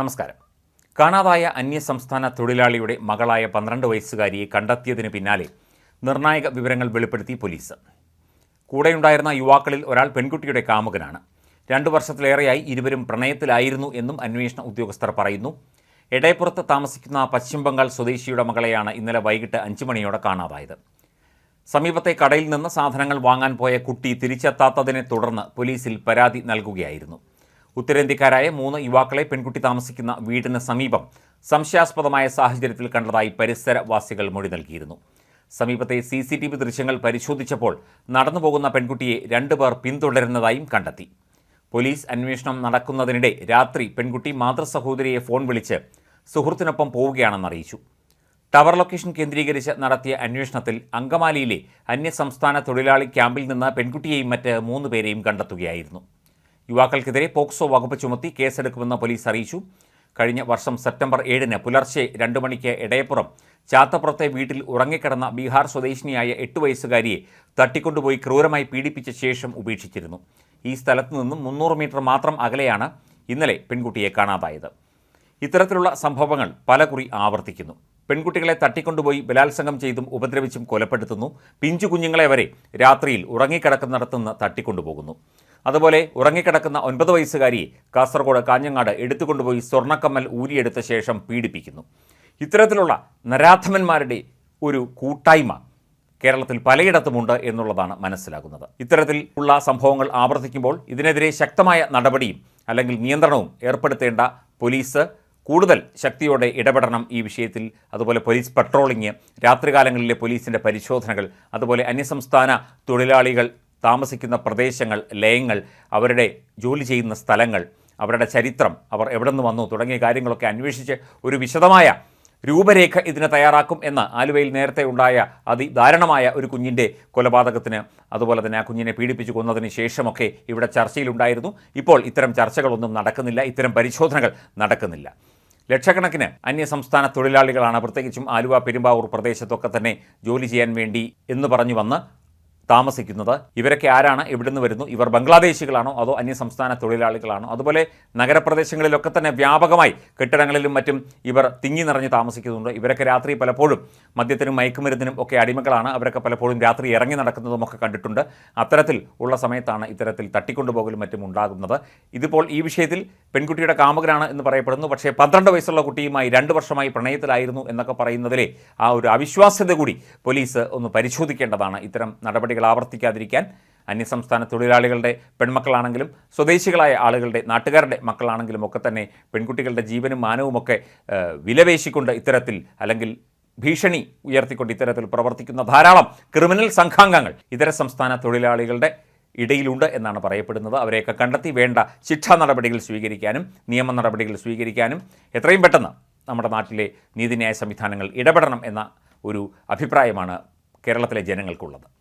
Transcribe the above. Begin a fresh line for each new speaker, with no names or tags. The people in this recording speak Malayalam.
നമസ്കാരം. കാണാതായ അന്യസംസ്ഥാന തൊഴിലാളിയുടെ മകളായ പന്ത്രണ്ട് വയസ്സുകാരിയെ കണ്ടെത്തിയതിന് പിന്നാലെ നിർണായക വിവരങ്ങൾ വെളിപ്പെടുത്തി പോലീസ്. കൂടെയുണ്ടായിരുന്ന യുവാക്കളിൽ ഒരാൾ പെൺകുട്ടിയുടെ കാമുകനാണ്. രണ്ടു വർഷത്തിലേറെയായി ഇരുവരും പ്രണയത്തിലായിരുന്നു എന്നും അന്വേഷണ ഉദ്യോഗസ്ഥർ പറയുന്നു. എടയപ്പുറത്ത് താമസിക്കുന്ന പശ്ചിമ ബംഗാൾ സ്വദേശിയുടെ മകളെയാണ് ഇന്നലെ വൈകിട്ട് അഞ്ചു മണിയോടെ കാണാതായത്. സമീപത്തെ കടയിൽ നിന്ന് സാധനങ്ങൾ വാങ്ങാൻ പോയ കുട്ടി തിരിച്ചെത്താത്തതിനെ തുടർന്ന് പോലീസിൽ പരാതി നൽകുകയായിരുന്നു. ഉത്തരേന്ത്യക്കാരായ മൂന്ന് യുവാക്കളെ പെൺകുട്ടി താമസിക്കുന്ന വീടിന് സമീപം സംശയാസ്പദമായ സാഹചര്യത്തിൽ കണ്ടതായി പരിസരവാസികൾ മൊഴി നൽകിയിരുന്നു. സമീപത്തെ സി സി ടി വി ദൃശ്യങ്ങൾ പരിശോധിച്ചപ്പോൾ നടന്നുപോകുന്ന പെൺകുട്ടിയെ രണ്ടുപേർ പിന്തുടരുന്നതായും കണ്ടെത്തി. പോലീസ് അന്വേഷണം നടക്കുന്നതിനിടെ രാത്രി പെൺകുട്ടി മാതൃസഹോദരിയെ ഫോൺ വിളിച്ച് സുഹൃത്തിനൊപ്പം പോവുകയാണെന്ന് അറിയിച്ചു. ടവർ ലൊക്കേഷൻ കേന്ദ്രീകരിച്ച് നടത്തിയ അന്വേഷണത്തിൽ അങ്കമാലിയിലെ അന്യസംസ്ഥാന തൊഴിലാളി ക്യാമ്പിൽ നിന്ന് പെൺകുട്ടിയെയും മറ്റ് മൂന്ന് പേരെയും കണ്ടെത്തുകയായിരുന്നു. യുവാക്കൾക്കെതിരെ പോക്സോ വകുപ്പ് ചുമത്തി കേസെടുക്കുമെന്ന് പോലീസ് അറിയിച്ചു. കഴിഞ്ഞ വർഷം സെപ്റ്റംബർ ഏഴിന് പുലർച്ചെ രണ്ട് മണിക്ക് ഇടയപ്പുറം ചാത്തപ്പുറത്തെ വീട്ടിൽ ഉറങ്ങിക്കിടന്ന ബീഹാർ സ്വദേശിനിയായ എട്ട് വയസ്സുകാരിയെ തട്ടിക്കൊണ്ടുപോയി ക്രൂരമായി പീഡിപ്പിച്ച ശേഷം ഉപേക്ഷിച്ചിരുന്നു. ഈ സ്ഥലത്തു നിന്നും മുന്നൂറ് മീറ്റർ മാത്രം അകലെയാണ് ഇന്നലെ പെൺകുട്ടിയെ കാണാതായത്. ഇത്തരത്തിലുള്ള സംഭവങ്ങൾ പലകുറി ആവർത്തിക്കുന്നു. പെൺകുട്ടികളെ തട്ടിക്കൊണ്ടുപോയി ബലാത്സംഗം ചെയ്തും ഉപദ്രവിച്ചും കൊലപ്പെടുത്തുന്നു. പിഞ്ചു കുഞ്ഞുങ്ങളെ വരെ രാത്രിയിൽ ഉറങ്ങിക്കിടക്കുന്നിടത്തുനിന്ന് തട്ടിക്കൊണ്ടുപോകുന്നു. അതുപോലെ ഉറങ്ങിക്കിടക്കുന്ന ഒൻപത് വയസ്സുകാരി കാസർഗോഡ് കാഞ്ഞങ്ങാട് എടുത്തുകൊണ്ടുപോയി സ്വർണക്കമ്മൽ ഊരിയെടുത്ത ശേഷം പീഡിപ്പിക്കുന്നു. ഇത്തരത്തിലുള്ള നരാധമന്മാരുടെ ഒരു കൂട്ടായ്മ കേരളത്തിൽ പലയിടത്തുമുണ്ട് എന്നുള്ളതാണ് മനസ്സിലാകുന്നത്. ഇത്തരത്തിൽ ഉള്ള സംഭവങ്ങൾ ആവർത്തിക്കുമ്പോൾ ഇതിനെതിരെ ശക്തമായ നടപടിയും അല്ലെങ്കിൽ നിയന്ത്രണവും ഏർപ്പെടുത്തേണ്ട പോലീസ് കൂടുതൽ ശക്തിയോടെ ഇടപെടണം ഈ വിഷയത്തിൽ. അതുപോലെ പോലീസ് പട്രോളിങ് രാത്രികാലങ്ങളിലെ പോലീസിന്റെ പരിശോധനകൾ അതുപോലെ അന്യസംസ്ഥാന തൊഴിലാളികൾ താമസിക്കുന്ന പ്രദേശങ്ങൾ ലയങ്ങൾ അവരുടെ ജോലി ചെയ്യുന്ന സ്ഥലങ്ങൾ അവരുടെ ചരിത്രം അവർ എവിടെ നിന്ന് വന്നു തുടങ്ങിയ കാര്യങ്ങളൊക്കെ അന്വേഷിച്ച് ഒരു വിശദമായ രൂപരേഖ ഇതിനെ തയ്യാറാക്കും എന്ന് ആലുവയിൽ നേരത്തെ ഉണ്ടായ അതിദാരുണമായ ഒരു കുഞ്ഞിന്റെ കൊലപാതകത്തിന് അതുപോലെ തന്നെ ആ കുഞ്ഞിനെ പീഡിപ്പിച്ചു കൊന്നതിന് ശേഷമൊക്കെ ഇവിടെ ചർച്ചയിലുണ്ടായിരുന്നു. ഇപ്പോൾ ഇത്തരം ചർച്ചകളൊന്നും നടക്കുന്നില്ല ഇത്തരം പരിശോധനകൾ നടക്കുന്നില്ല. ലക്ഷക്കണക്കിന് അന്യസംസ്ഥാന തൊഴിലാളികളാണ് പ്രത്യേകിച്ചും ആലുവ പെരുമ്പാവൂർ പ്രദേശത്തൊക്കെ തന്നെ ജോലി ചെയ്യാൻ വേണ്ടി എന്ന് പറഞ്ഞു വന്ന് താമസിക്കുന്നത്. ഇവരൊക്കെ ആരാണ്? എവിടുന്ന് വരുന്നു? ഇവർ ബംഗ്ലാദേശികളാണോ? അതോ അന്യ അന്യസംസ്ഥാന തൊഴിലാളികളാണോ? അതുപോലെ നഗരപ്രദേശങ്ങളിലൊക്കെ തന്നെ വ്യാപകമായി കെട്ടിടങ്ങളിലും മറ്റും ഇവർ തിങ്ങി നിറഞ്ഞ് താമസിക്കുന്നുണ്ട്. ഇവരൊക്കെ രാത്രി പലപ്പോഴും മദ്യത്തിനും മയക്കുമരുന്നിനും ഒക്കെ അടിമകളാണ്. അവരൊക്കെ പലപ്പോഴും രാത്രി ഇറങ്ങി നടക്കുന്നതും ഒക്കെ കണ്ടിട്ടുണ്ട്. അത്തരത്തിൽ ഉള്ള സമയത്താണ് ഇത്തരത്തിൽ തട്ടിക്കൊണ്ടുപോകലും മറ്റും ഉണ്ടാകുന്നത്. ഇതിപ്പോൾ ഈ വിഷയത്തിൽ പെൺകുട്ടിയുടെ കാമുകനാണ് എന്ന് പറയപ്പെടുന്നു. പക്ഷേ പന്ത്രണ്ട് വയസ്സുള്ള കുട്ടിയുമായി രണ്ട് വർഷമായി പ്രണയത്തിലായിരുന്നു എന്നൊക്കെ പറയുന്നതിലെ ആ ഒരു അവിശ്വാസ്യത കൂടി പോലീസ് ഒന്ന് പരിശോധിക്കേണ്ടതാണ്. ഇത്തരം നടപടികൾ ആവർത്തിക്കാതിരിക്കാൻ അന്യസംസ്ഥാന തൊഴിലാളികളുടെ പെൺമക്കളാണെങ്കിലും സ്വദേശികളായ ആളുകളുടെ നാട്ടുകാരുടെ മക്കളാണെങ്കിലും ഒക്കെ തന്നെ പെൺകുട്ടികളുടെ ജീവനും മാനവുമൊക്കെ വിലവേശിക്കൊണ്ട് ഇത്തരത്തിൽ അല്ലെങ്കിൽ ഭീഷണി ഉയർത്തിക്കൊണ്ട് ഇത്തരത്തിൽ പ്രവർത്തിക്കുന്ന ധാരാളം ക്രിമിനൽ സംഘാംഗങ്ങൾ ഇതര സംസ്ഥാന തൊഴിലാളികളുടെ ഇടയിലുണ്ട് എന്നാണ് പറയപ്പെടുന്നത്. അവരെയൊക്കെ കണ്ടെത്തി വേണ്ട ശിക്ഷാ നടപടികൾ സ്വീകരിക്കാനും നിയമ നടപടികൾ സ്വീകരിക്കാനും എത്രയും പെട്ടെന്ന് നമ്മുടെ നാട്ടിലെ നീതിന്യായ സംവിധാനങ്ങൾ ഇടപെടണം എന്ന ഒരു അഭിപ്രായമാണ് കേരളത്തിലെ ജനങ്ങൾക്കുള്ളത്.